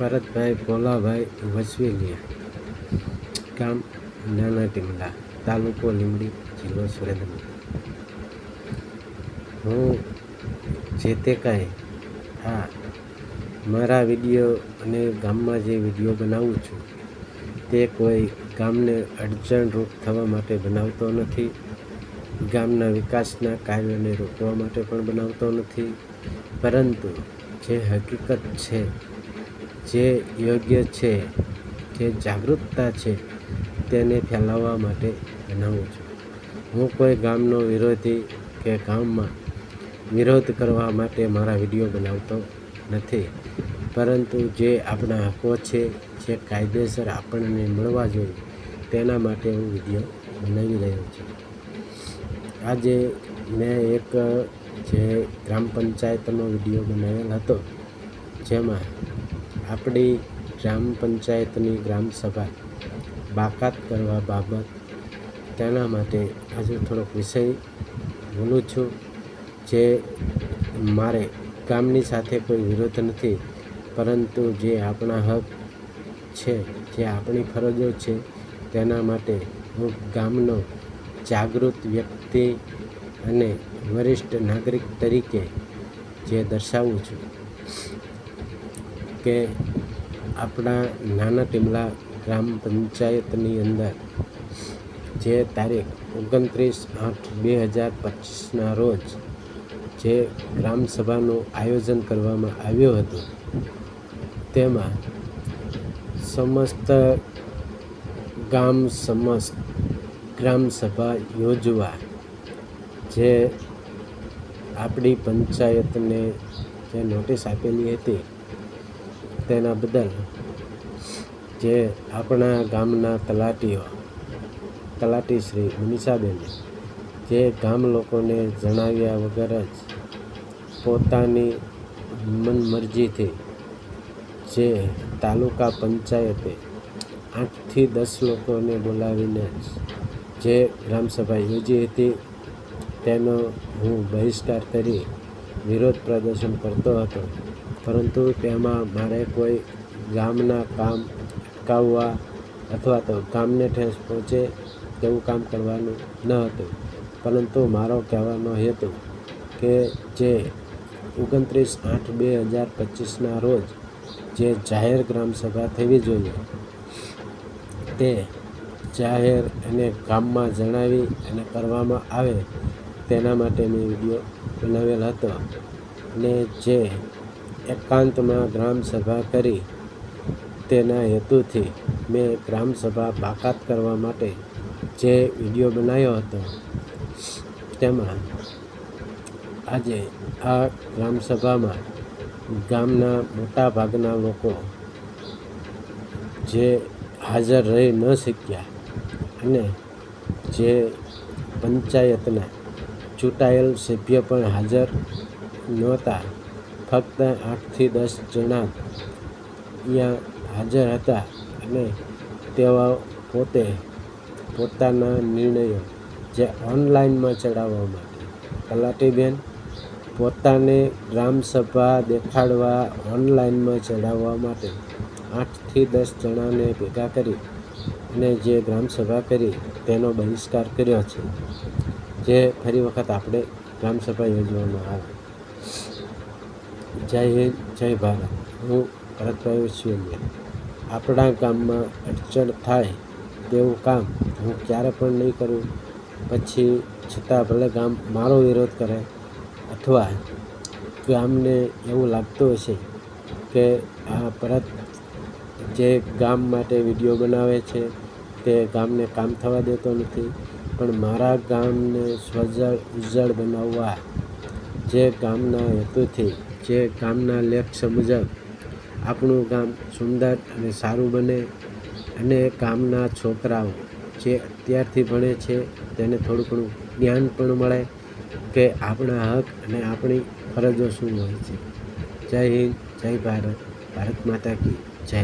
ભરતભાઈ, ભોલાભાઈ, વસવેલિયા ગામ, નાના ટીમલા તાલુકો લીંબડી જિલ્લો સુરેન્દ્રનગર. હું જે તે કાંઈ હા મારા વીડિયો અને ગામમાં જે વીડિયો બનાવું છું, તે કોઈ ગામને અડચણરૂપ થવા માટે બનાવતો નથી, ગામના વિકાસના કાર્યોને રોકવા માટે પણ બનાવતો નથી, પરંતુ જે હકીકત છે જે યોગ્ય છે જે જાગૃતતા છે તેને ફેલાવવા માટે બનાવું છું. હું કોઈ ગામનો વિરોધી કે ગામમાં વિરોધ કરવા માટે મારા વીડિયો બનાવતો નથી, પરંતુ જે આપણા હકો છે, જે કાયદેસર આપણને મળવા જોઈએ, તેના માટે હું વીડિયો બનાવી રહ્યો છું. આજે મેં એક જે ગ્રામ પંચાયતનો વીડિયો બનાવેલ હતો, જેમાં આપણી ગ્રામ પંચાયતની ગ્રામ સભા બાકાત કરવા બાબત તેના માટે આજે થોડોક વિષય બોલું છું, જે મારે ગામની સાથે કોઈ વિરોધ નથી, પરંતુ જે આપણા હક છે, જે આપણી ફરજો છે, તેના માટે હું ગામનો જાગૃત વ્યક્તિ અને વરિષ્ઠ નાગરિક તરીકે જે દર્શાવું છું. કે આપણા નાના ટીમલા ગ્રામ પંચાયતની અંદર જે તારીખ ઓગણત્રીસ આઠ બે હજાર પચીસના રોજ જે ગ્રામસભાનું આયોજન કરવામાં આવ્યું હતું, તેમાં સમસ્ત ગામ સમસ્ત ગ્રામસભા યોજવા જે આપણી પંચાયતને જે નોટિસ આપેલી હતી તેના બદલ જે આપણા ગામના તલાટીઓ, તલાટી શ્રી મનીષાબેને જે ગામ લોકોને જણાવ્યા વગર જ પોતાની મનમરજીથી જે તાલુકા પંચાયતે આઠથી દસ લોકોને બોલાવીને જે ગ્રામસભા યોજી હતી, તેનો હું બહિષ્કાર કરી વિરોધ પ્રદર્શન કરતો હતો. પરંતુ તેમાં મારે કોઈ ગામના કામ અટકાવવા અથવા તો ગામને ઠેસ પહોંચે તેવું કામ કરવાનું ન હતું. પરંતુ મારો કહેવાનો હેતુ કે જે ઓગણત્રીસ આઠ બે હજાર પચીસના રોજ જે જાહેર ગ્રામસભા થવી જોઈએ, તે જાહેર અને ગામમાં જણાવી અને કરવામાં આવે તેના માટે મેં વીડિયો બનાવેલ હતો અને જે એકાંતમાં ગ્રામસભા કરી. તેના હેતુથી મેં ગ્રામસભા બાકાત કરવા માટે જે વીડિયો બનાવ્યો હતો, તેમાં આજે આ ગ્રામસભામાં ગામના મોટા ભાગના લોકો જે હાજર રહી ન શક્યા અને જે પંચાયતના ચૂંટાયેલ સભ્ય પણ હાજર નહોતા ફક્ત આઠથી દસ જણા અહીંયા હાજર હતા અને તેઓ પોતે પોતાના નિર્ણયો જે ઓનલાઈનમાં ચડાવવા માટે. તલાટીબેન પોતાને ગ્રામસભા દેખાડવા ઓનલાઈનમાં ચડાવવા માટે આઠથી દસ જણાને ભેગા કરી અને જે ગ્રામસભા કરી તેનો બહિષ્કાર કર્યો છે. જે ફરી વખત આપણે ગ્રામસભા યોજવામાં આવે. જય હિન્દ, જય ભારત. હું ભરતભાઈ વિશ્વેલિયા આપણા ગામમાં અડચણ થાય તેવું કામ હું ક્યારે પણ નહીં કરું. પછી છતાં ભલે ગામ મારો વિરોધ કરે અથવા ગામને એવું લાગતું હશે કે આ ભરત જે ગામ માટે વીડિયો બનાવે છે તે ગામને કામ થવા દેતો નથી. પણ મારા ગામને સ્વજળ, ઉજ્જળ બનાવવા જે કામના હેતુથી, જે કામના લક્ષ્ય મુજબ આપણું કામ સુંદર અને સારું બને અને કામના છોકરાઓ જે અત્યારથી ભણે છે, તેને થોડું ઘણું જ્ઞાન પણ મળે કે આપણા હક અને આપણી ફરજો શું હોય છે. જય હિન્દ, જય ભારત ભારત માતા કી જય.